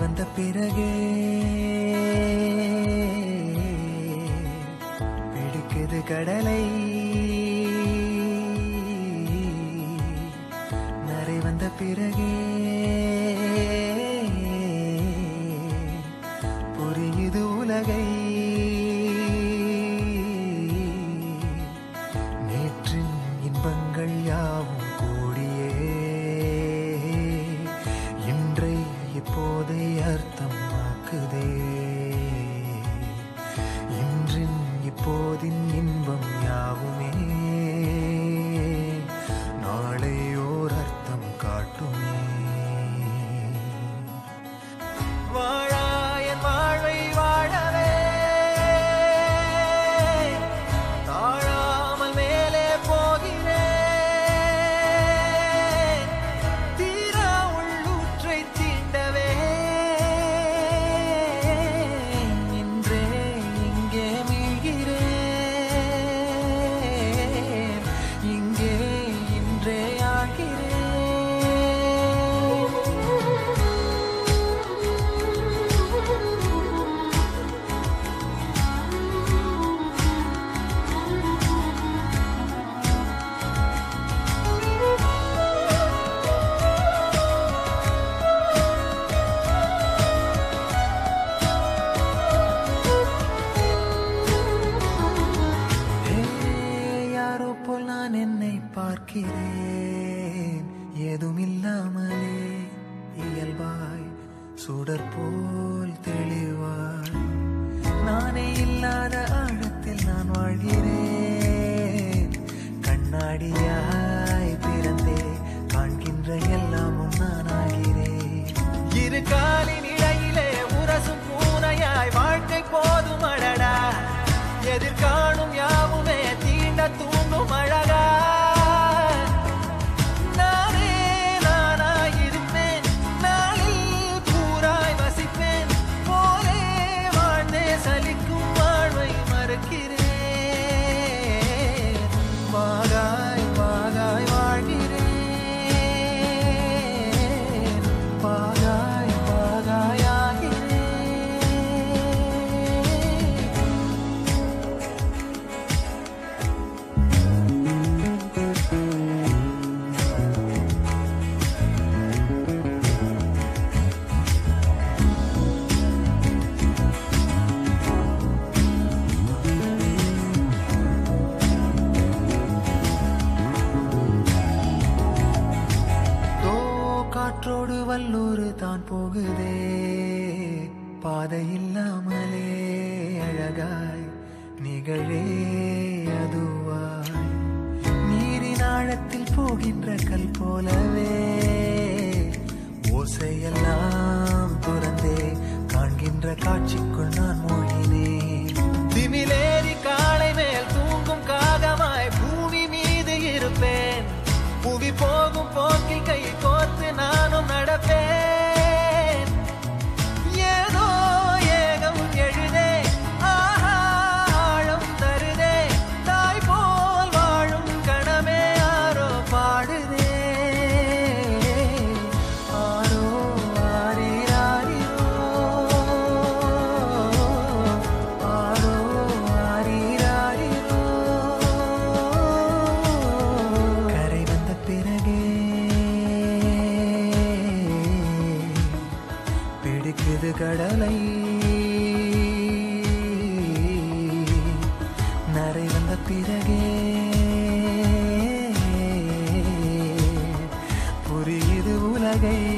வந்த பிறகே பிடிக்குது கடலை. நரை வந்த பிறகே போதை அர்த்தமாக்குதே. இன்றின் இப்போதின் பார்க்கிறேன் ஏதும் இயல்பாய் சுடர் தெளிவாய்? நானே இல்லாத ஆழத்தில் நான் வாழ்கிறேன். கண்ணாடியாய் பிறந்தே காண்கின்ற எல்லாமும் நான் ஆகிறேன் இரு போகுதே பாதை இல்லாமலே அழகாய் நிகழே அதுவாய். நீரின் ஆழத்தில் போகின்ற கல் போலவே ஓசையெல்லாம் துறந்தே காண்கின்ற காட்சிக்குள் நான் மூழ்கினேன் திமிலேறி பிடிக்குது கடலை. நரை வந்த பிறகே. புரியுது உலகை.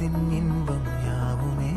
மனதின் இன்பம் யாவுமே?